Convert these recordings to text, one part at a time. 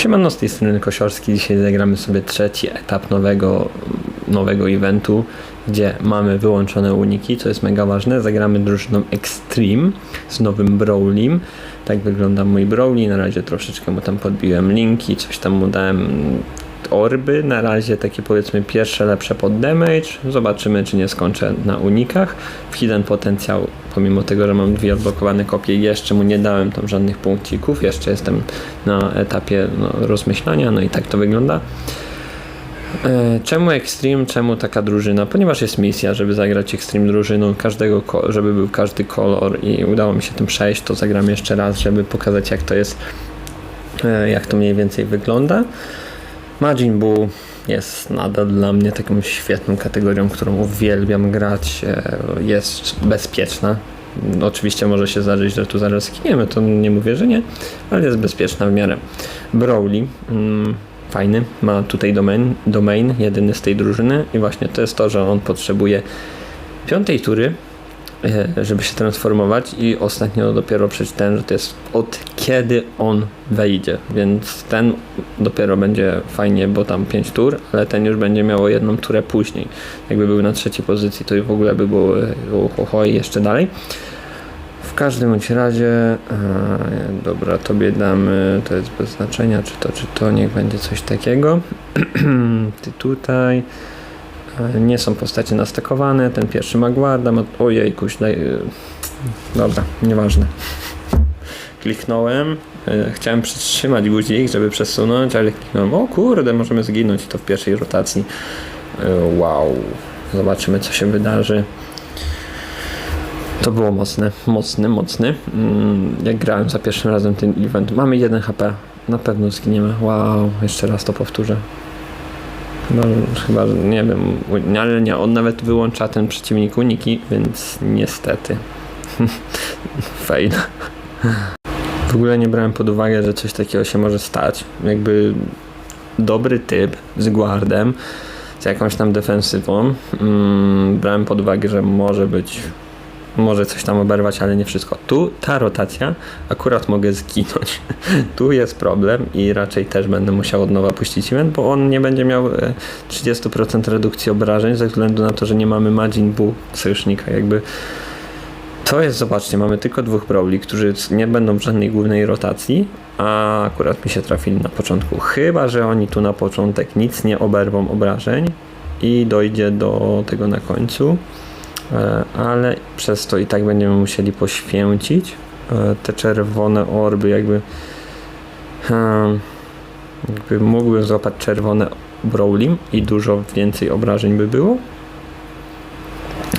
Siemano, z tej strony Kosiorski. Dzisiaj zagramy sobie trzeci etap nowego, nowego eventu, gdzie mamy wyłączone uniki, co jest mega ważne. Zagramy drużyną Extreme z nowym Brawlim. Tak wygląda mój Brawli. Na razie troszeczkę mu tam podbiłem linki, coś tam mu dałem orby. Na razie takie powiedzmy pierwsze lepsze pod damage. Zobaczymy, czy nie skończę na unikach. W hidden potencjał, pomimo tego, że mam dwie odblokowane kopie, jeszcze mu nie dałem tam żadnych punkcików. Jeszcze jestem na etapie no, rozmyślania, no i tak to wygląda. E, Czemu Extreme, czemu taka drużyna? Ponieważ jest misja, żeby zagrać Extreme drużyną, każdego, żeby był każdy kolor i udało mi się tym przejść, to zagram jeszcze raz, żeby pokazać jak to jest, e, jak to mniej więcej wygląda. Majin Buu jest nadal dla mnie taką świetną kategorią, którą uwielbiam grać, e, jest bezpieczna. Oczywiście może się zdarzyć, że tu zaraz skiniemy, to nie mówię, że nie, ale jest bezpieczna w miarę. Broly, mm, fajny, ma tutaj domain, domain, jedyny z tej drużyny i właśnie to jest to, że on potrzebuje piątej tury, żeby się transformować i ostatnio dopiero przeczytałem, że to jest od kiedy on wejdzie, więc ten dopiero będzie fajnie, bo tam 5 tur, ale ten już będzie miało jedną turę później. Jakby był na trzeciej pozycji, to w ogóle by było e, ohoho i jeszcze dalej. W każdym bądź razie, e, dobra, tobie damy, to jest bez znaczenia, czy to, czy to, niech będzie coś takiego. Ty tutaj. E, Nie są postacie nastakowane, ten pierwszy ma guarda, ma... ojejkuś, daj... e, dobra, nieważne. Kliknąłem, e, chciałem przytrzymać guzik, żeby przesunąć, ale kliknąłem, o kurde, możemy zginąć to w pierwszej rotacji. Wow, zobaczymy co się wydarzy. To było mocne, mocny, mocny. Mm, Jak grałem za pierwszym razem ten event, mamy 1 HP, na pewno zginiemy. Wow, jeszcze raz to powtórzę. Chyba, chyba nie wiem, ale nie, on nawet wyłącza ten przeciwnik uniki, więc niestety. Fail. W ogóle nie brałem pod uwagę, że coś takiego się może stać. Jakby dobry typ z guardem, z jakąś tam defensywą. Mm, brałem pod uwagę, że może być może coś tam oberwać, ale nie wszystko. Tu ta rotacja, akurat mogę zginąć. tu jest problem i raczej też będę musiał od nowa puścić event, bo on nie będzie miał e, 30% redukcji obrażeń ze względu na to, że nie mamy Majin Buu sojusznika. Jakby to jest, zobaczcie, mamy tylko dwóch Brawli, którzy nie będą w żadnej głównej rotacji, a akurat mi się trafili na początku. Chyba, że oni tu na początek nic nie oberwą obrażeń i dojdzie do tego na końcu. E, ale przez to i tak będziemy musieli poświęcić e, te czerwone orby, jakby, hmm, jakby mógłbym złapać czerwone Brawlim i dużo więcej obrażeń by było.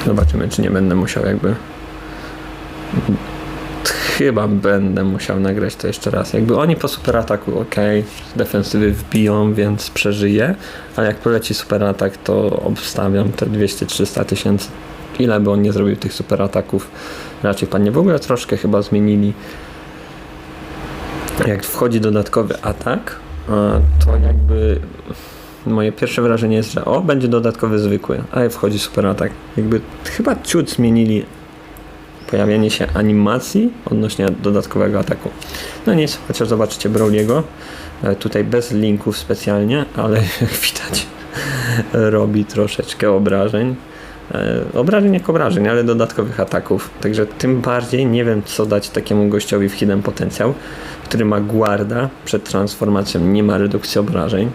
Zobaczymy, czy nie będę musiał jakby. Chyba będę musiał nagrać to jeszcze raz. Jakby oni po super ataku, ok, defensywy wbiją, więc przeżyję, ale jak poleci super atak, to obstawiam te 200-300 tysięcy ile by on nie zrobił tych super ataków, raczej padnie. W ogóle troszkę chyba zmienili. Jak wchodzi dodatkowy atak, to jakby moje pierwsze wrażenie jest, że o, będzie dodatkowy zwykły, a wchodzi super atak. Jakby chyba ciut zmienili pojawienie się animacji odnośnie dodatkowego ataku. No nic, chociaż zobaczycie Brawliego. E, Tutaj bez linków specjalnie, ale jak widać robi troszeczkę obrażeń. E, obrażeń jak obrażeń, ale dodatkowych ataków. Także tym bardziej nie wiem, co dać takiemu gościowi w hidden potencjał, który ma guarda przed transformacją, nie ma redukcji obrażeń.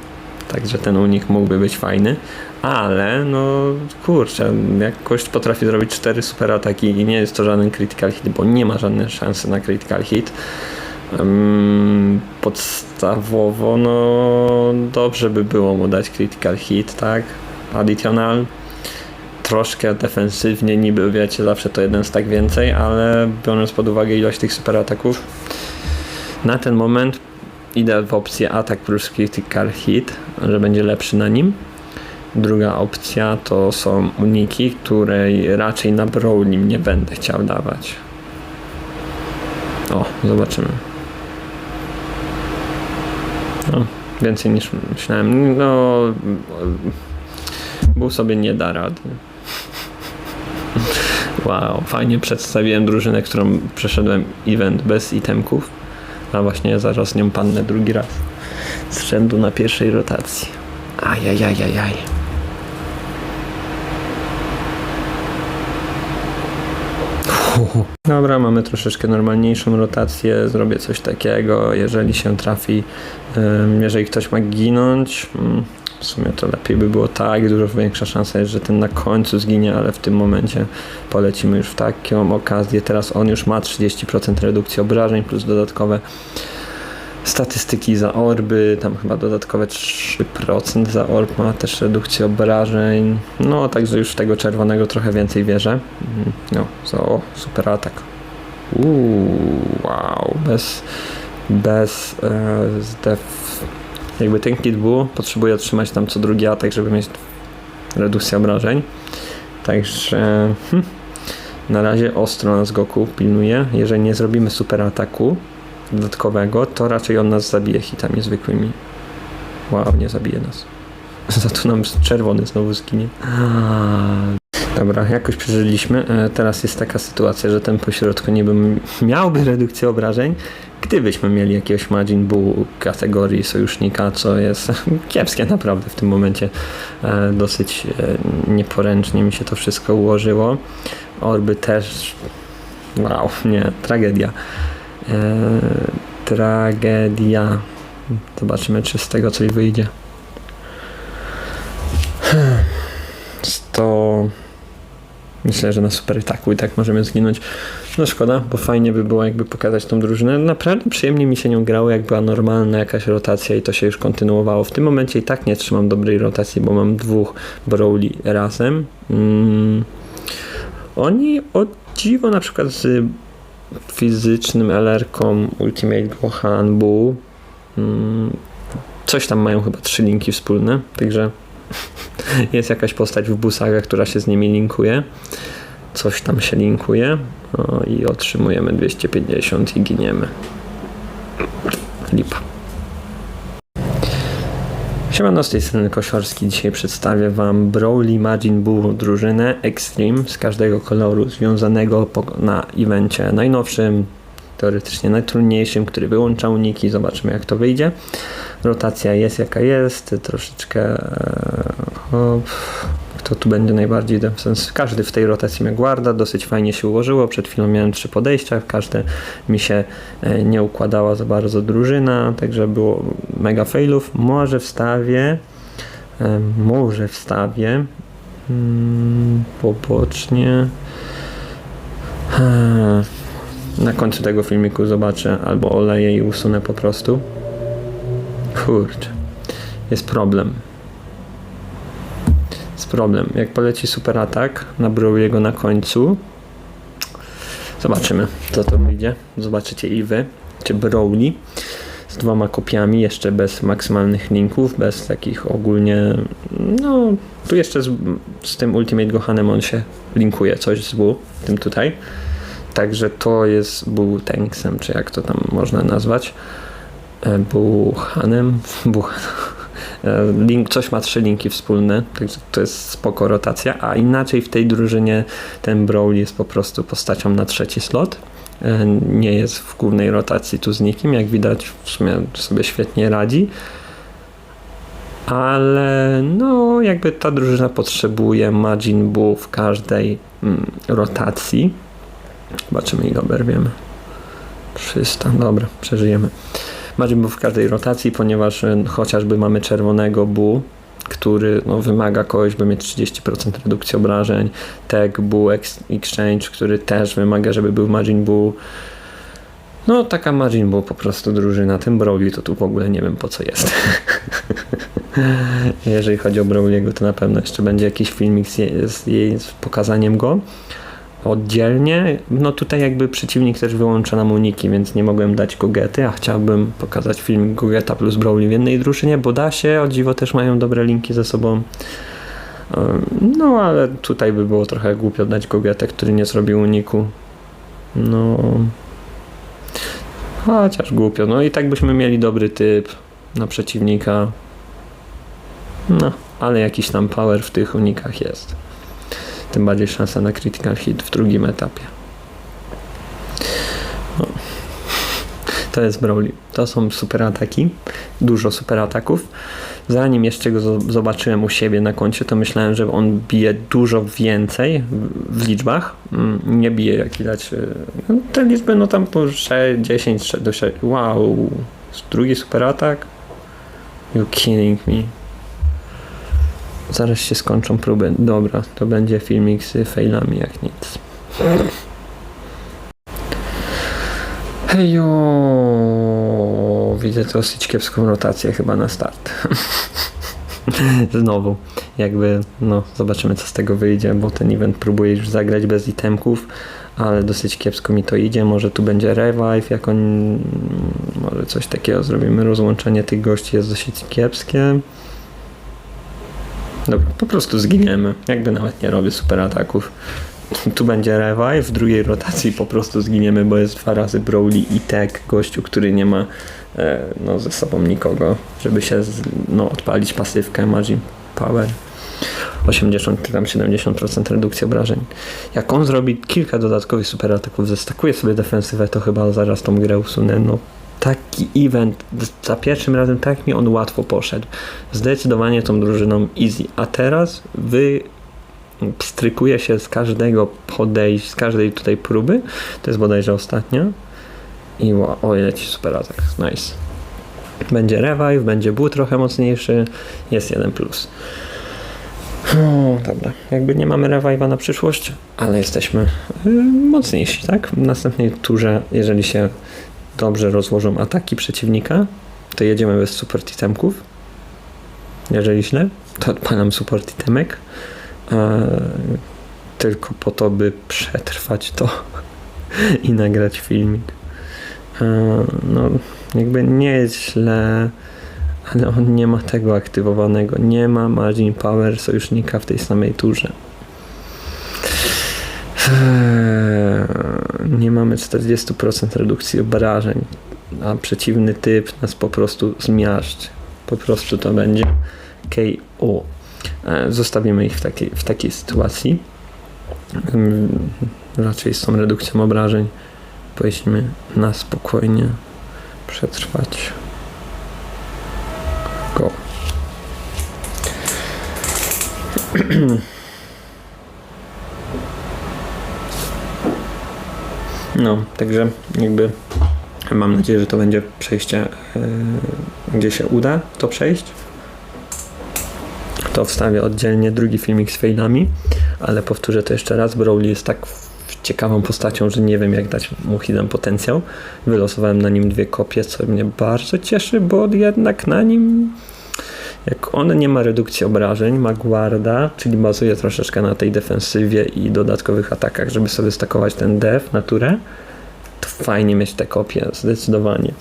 Także ten unik mógłby być fajny, ale no kurczę, jak gość potrafi zrobić cztery super ataki i nie jest to żaden critical hit, bo nie ma żadnej szansy na critical hit. Podstawowo, no dobrze by było mu dać critical hit, tak? Additional troszkę defensywnie, niby wiecie, zawsze to jeden tak więcej, ale biorąc pod uwagę ilość tych super ataków, na ten moment idę w opcję atak plus critical hit, że będzie lepszy na nim. Druga opcja to są uniki, której raczej na Brawlim nie będę chciał dawać. O, zobaczymy. No, więcej niż myślałem. No, był sobie nie da rady. Wow, fajnie przedstawiłem drużynę, którą przeszedłem event bez itemków, a właśnie zaraz nią padnę drugi raz. z rzędu na pierwszej rotacji. Ajajajajaj. Dobra, mamy troszeczkę normalniejszą rotację. Zrobię coś takiego, jeżeli się trafi, jeżeli ktoś ma ginąć. Mm, W sumie to lepiej by było tak, dużo większa szansa jest, że ten na końcu zginie, ale w tym momencie polecimy już w taką okazję. Teraz on już ma 30% redukcji obrażeń plus dodatkowe statystyki za orby, tam chyba dodatkowe 3% za orb ma też redukcję obrażeń. No, także już w tego czerwonego trochę więcej wierzę. Mhm, No, so, super atak. Uuu, wow, bez, bez e. Jakby ten kit był, potrzebuje otrzymać tam co drugi atak, żeby mieć redukcję obrażeń. Także hm, na razie ostro nas Goku pilnuje. Jeżeli nie zrobimy super ataku, dodatkowego, to raczej on nas zabije hitami zwykłymi. Wow, nie zabije nas. Za to nam czerwony znowu zginie. Dobra, jakoś przeżyliśmy. E, Teraz jest taka sytuacja, że ten pośrodku niby miałby redukcję obrażeń, gdybyśmy mieli jakiegoś Majin Buu kategorii sojusznika, co jest kiepskie naprawdę w tym momencie. E, Dosyć e, nieporęcznie mi się to wszystko ułożyło. Orby też... Wow, nie, tragedia. Tragedia. Zobaczymy, czy z tego coś wyjdzie. 100. Myślę, że na super taku i tak możemy zginąć. No szkoda, bo fajnie by było jakby pokazać tą drużynę. Naprawdę przyjemnie mi się nią grało, jak była normalna jakaś rotacja i to się już kontynuowało. W tym momencie i tak nie trzymam dobrej rotacji, bo mam dwóch Brawli razem. Mm. Oni o dziwo na przykład z fizycznym LR-ką Ultimate Gohan Buu. Mm, Coś tam mają chyba trzy linki wspólne, także jest jakaś postać w busagach, która się z nimi linkuje. Coś tam się linkuje o, i otrzymujemy 250 i giniemy. Lipa. Siemano, z tej strony Kosiorski. Dzisiaj przedstawię Wam Broly Majin Buu drużynę Extreme z każdego koloru związanego na evencie najnowszym, teoretycznie najtrudniejszym, który wyłącza uniki. Zobaczymy jak to wyjdzie. Rotacja jest jaka jest, troszeczkę e, o, kto tu będzie najbardziej w sens każdy w tej rotacji miał guarda, dosyć fajnie się ułożyło. Przed chwilą miałem trzy podejścia, każde mi się e, nie układała za bardzo drużyna, także było mega failów. Może wstawię, e, może wstawię mm, pobocznie. E, Na końcu tego filmiku zobaczę albo oleję i usunę po prostu. Kurczę, jest problem. Jest problem. Jak poleci super atak na Broly'ego na końcu, zobaczymy co to wyjdzie. Zobaczycie i wy, czy Broly z dwoma kopiami, jeszcze bez maksymalnych linków, bez takich ogólnie, no tu jeszcze z, z tym Ultimate Gohanem on się linkuje, coś z W, tym tutaj. Także to jest był Tanksem, czy jak to tam można nazwać. E, Buchanem. Buchan. E, Link, coś ma trzy linki wspólne, także to jest spoko rotacja, a inaczej w tej drużynie ten Brawl jest po prostu postacią na trzeci slot. E, Nie jest w głównej rotacji tu z nikim, jak widać w sumie sobie świetnie radzi. Ale no jakby ta drużyna potrzebuje Majin Buu w każdej mm, rotacji. Zobaczymy ile oberwiemy. 300, dobra, przeżyjemy. Majin Buu w każdej rotacji, ponieważ e, chociażby mamy czerwonego Bu, który no, wymaga kogoś, by mieć 30% redukcji obrażeń. Tag Bu Ex- Exchange, który też wymaga, żeby był Majin Buu. No taka Majin Buu po prostu drużyna. Tym Broly to tu w ogóle nie wiem po co jest. Jeżeli chodzi o Broly'ego, to na pewno jeszcze będzie jakiś filmik z jej z pokazaniem go oddzielnie. No tutaj jakby przeciwnik też wyłącza nam uniki, więc nie mogłem dać Gogety, a chciałbym pokazać film Gogeta plus Broly w jednej drużynie, bo da się, o dziwo też mają dobre linki ze sobą. No ale tutaj by było trochę głupio dać Gogetę, który nie zrobił uniku. No... Chociaż głupio, no i tak byśmy mieli dobry typ na przeciwnika. No, ale jakiś tam power w tych unikach jest tym bardziej szansa na critical hit w drugim etapie. No. To jest Broly. To są super ataki. Dużo super ataków. Zanim jeszcze go zo- zobaczyłem u siebie na koncie, to myślałem, że on bije dużo więcej w- liczbach. Mm, Nie bije jak widać. y, No, te liczby no tam po 6, 10 sze- do 6. Wow. Drugi super atak. You kidding me. Zaraz się skończą próby. Dobra, to będzie filmik z failami jak nic. Hejo! Widzę dosyć kiepską rotację chyba na start. Znowu, jakby, no, zobaczymy co z tego wyjdzie, bo ten event próbuje już zagrać bez itemków, ale dosyć kiepsko mi to idzie. Może tu będzie revive, jak on, może coś takiego zrobimy. Rozłączenie tych gości jest dosyć kiepskie. Dobra, po prostu zginiemy. Jakby nawet nie robię super ataków. Tu będzie revive, w drugiej rotacji po prostu zginiemy, bo jest dwa razy Broly i Tek, gościu, który nie ma e, no, ze sobą nikogo, żeby się no, odpalić pasywkę Magin Power. 80 tam 70% redukcji obrażeń. Jak on zrobi kilka dodatkowych super ataków, zestakuje sobie defensywę, to chyba zaraz tą grę usunę. No, taki event, za pierwszym razem tak mi on łatwo poszedł. Zdecydowanie tą drużyną easy. A teraz wy pstrykuje się z każdego podejść, z każdej tutaj próby. To jest bodajże ostatnia. I wow, o leci super atak. Nice. Będzie revive, będzie był trochę mocniejszy. Jest jeden plus. No, dobra. Jakby nie mamy revive'a na przyszłość, ale jesteśmy y, mocniejsi, tak? W następnej turze, jeżeli się dobrze rozłożą ataki przeciwnika, to jedziemy bez support itemków. Jeżeli źle, to odpalam support itemek. E, tylko po to, by przetrwać to i nagrać filmik. E, no, jakby nie jest źle, ale on nie ma tego aktywowanego. Nie ma Margin Power sojusznika w tej samej turze. Eee, Nie mamy 40% redukcji obrażeń, a przeciwny typ nas po prostu zmiażdży. Po prostu to będzie KO. E, Zostawimy ich w takiej, w takiej sytuacji. Mm, Raczej z tą redukcją obrażeń powinniśmy na spokojnie przetrwać. Go. No, także jakby mam nadzieję, że to będzie przejście, e, gdzie się uda to przejść. To wstawię oddzielnie drugi filmik z failami, ale powtórzę to jeszcze raz. Broly jest tak ciekawą postacią, że nie wiem jak dać mu hidden potencjał. Wylosowałem na nim dwie kopie, co mnie bardzo cieszy, bo jednak na nim jak on nie ma redukcji obrażeń, ma guarda, czyli bazuje troszeczkę na tej defensywie i dodatkowych atakach, żeby sobie stakować ten def, naturę, to fajnie mieć te kopie, zdecydowanie.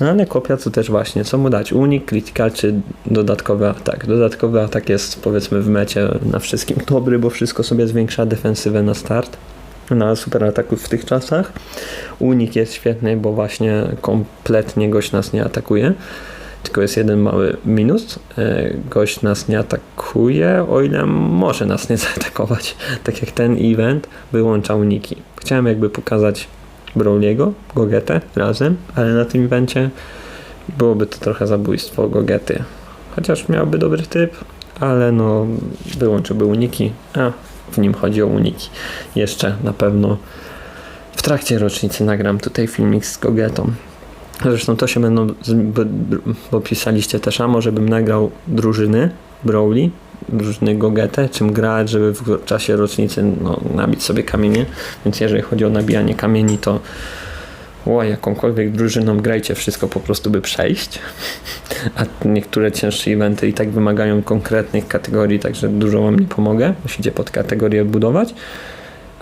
No ale kopia to też właśnie, co mu dać? Unik, critical czy dodatkowy atak? Dodatkowy atak jest powiedzmy w mecie na wszystkim dobry, bo wszystko sobie zwiększa defensywę na start. Na super ataków w tych czasach. Unik jest świetny, bo właśnie kompletnie gość nas nie atakuje. Tylko jest jeden mały minus. E, Gość nas nie atakuje, o ile może nas nie zaatakować. Tak jak ten event wyłącza uniki. Chciałem jakby pokazać Broly'ego, Gogetę razem, ale na tym evencie byłoby to trochę zabójstwo Gogety. Chociaż miałby dobry typ, ale no wyłączyłby uniki, a w nim chodzi o uniki. Jeszcze na pewno w trakcie rocznicy nagram tutaj filmik z Gogetą. Zresztą to się będą, bo pisaliście też, a może bym nagrał drużyny Broly, drużyny Gogetę, czym grać, żeby w czasie rocznicy no, nabić sobie kamienie. Więc jeżeli chodzi o nabijanie kamieni, to o, jakąkolwiek drużyną grajcie wszystko po prostu by przejść. A niektóre cięższe eventy i tak wymagają konkretnych kategorii, także dużo wam nie pomogę. Musicie pod kategorię budować.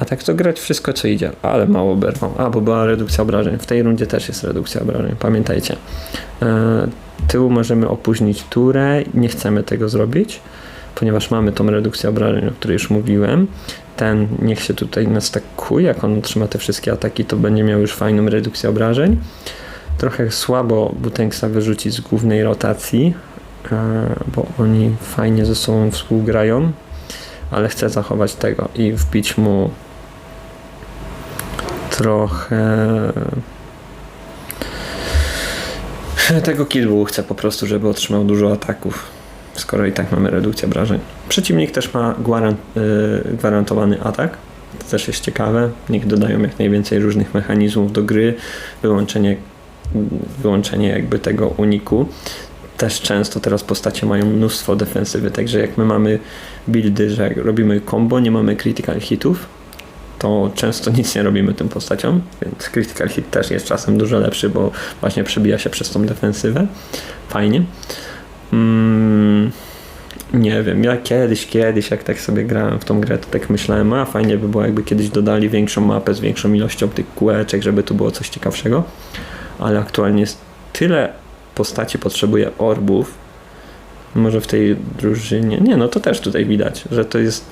A tak to grać wszystko co idzie, ale mało berwą. A, bo była redukcja obrażeń. W tej rundzie też jest redukcja obrażeń, pamiętajcie. E, tyłu możemy opóźnić turę, nie chcemy tego zrobić, ponieważ mamy tą redukcję obrażeń, o której już mówiłem. Ten niech się tutaj nastakuje, jak on otrzyma te wszystkie ataki, to będzie miał już fajną redukcję obrażeń. Trochę słabo Butenksa wyrzucić z głównej rotacji, e, bo oni fajnie ze sobą współgrają, ale chcę zachować tego i wbić mu trochę tego killbu chcę po prostu, żeby otrzymał dużo ataków, skoro i tak mamy redukcję obrażeń. Przeciwnik też ma gwaran- y, gwarantowany atak, to też jest ciekawe. Niech dodają jak najwięcej różnych mechanizmów do gry, wyłączenie, wyłączenie jakby tego uniku. Też często teraz postacie mają mnóstwo defensywy, także jak my mamy buildy, że robimy combo, nie mamy critical hitów, to często nic nie robimy tym postaciom, więc critical hit też jest czasem dużo lepszy, bo właśnie przebija się przez tą defensywę. Fajnie. Mm, nie wiem, ja kiedyś, kiedyś, jak tak sobie grałem w tą grę, to tak myślałem, a fajnie by było, jakby kiedyś dodali większą mapę z większą ilością tych kółeczek, żeby tu było coś ciekawszego, ale aktualnie jest tyle postaci potrzebuje orbów, może w tej drużynie, nie no to też tutaj widać, że to jest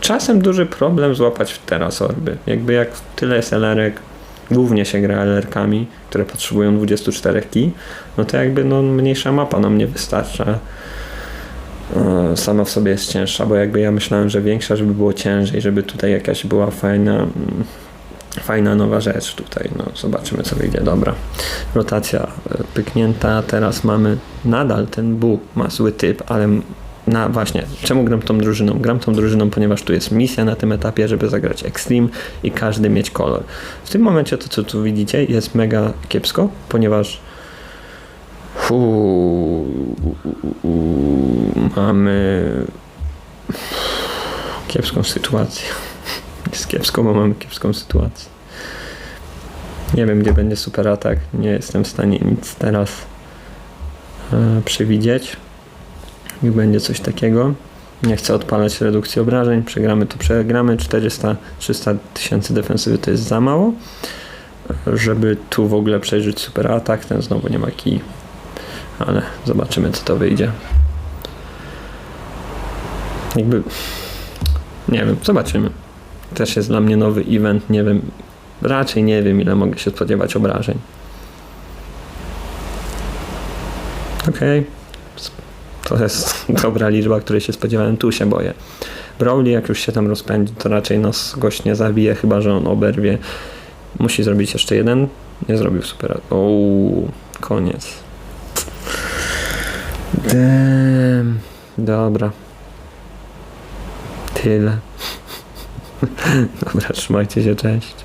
czasem duży problem złapać teraz orby. Jakby jak tyle jest LR-ek, głównie się gra LR-kami, które potrzebują 24 key, no to jakby no, mniejsza mapa nam nie wystarcza. E, Sama w sobie jest cięższa, bo jakby ja myślałem, że większa, żeby było ciężej, żeby tutaj jakaś była fajna, mm, fajna nowa rzecz tutaj. No zobaczymy co wyjdzie. Dobra. Rotacja e, pyknięta. Teraz mamy nadal ten Bu ma zły typ, ale na właśnie, czemu gram tą drużyną? Gram tą drużyną, ponieważ tu jest misja na tym etapie, żeby zagrać Extreme i każdy mieć kolor. W tym momencie to, co tu widzicie, jest mega kiepsko, ponieważ Fu, mamy kiepską sytuację. Jest kiepsko, bo mamy kiepską sytuację. Nie wiem, gdzie będzie super atak. Nie jestem w stanie nic teraz e, przewidzieć. I będzie coś takiego. Nie chcę odpalać redukcji obrażeń. Przegramy to przegramy. 400-300 tysięcy defensywy to jest za mało. Żeby tu w ogóle przeżyć super atak. Ten znowu nie ma kij. Ale zobaczymy co to wyjdzie. Jakby. Nie wiem, zobaczymy. Też jest dla mnie nowy event. Nie wiem. Raczej nie wiem, ile mogę się spodziewać obrażeń. Okej. To jest dobra liczba, której się spodziewałem. Tu się boję. Brawley, jak już się tam rozpędzi, to raczej nas gość nie zabije, chyba że on oberwie. Musi zrobić jeszcze jeden. Nie zrobił super. O, koniec. Damn. Dobra. Tyle. Dobra, trzymajcie się, cześć.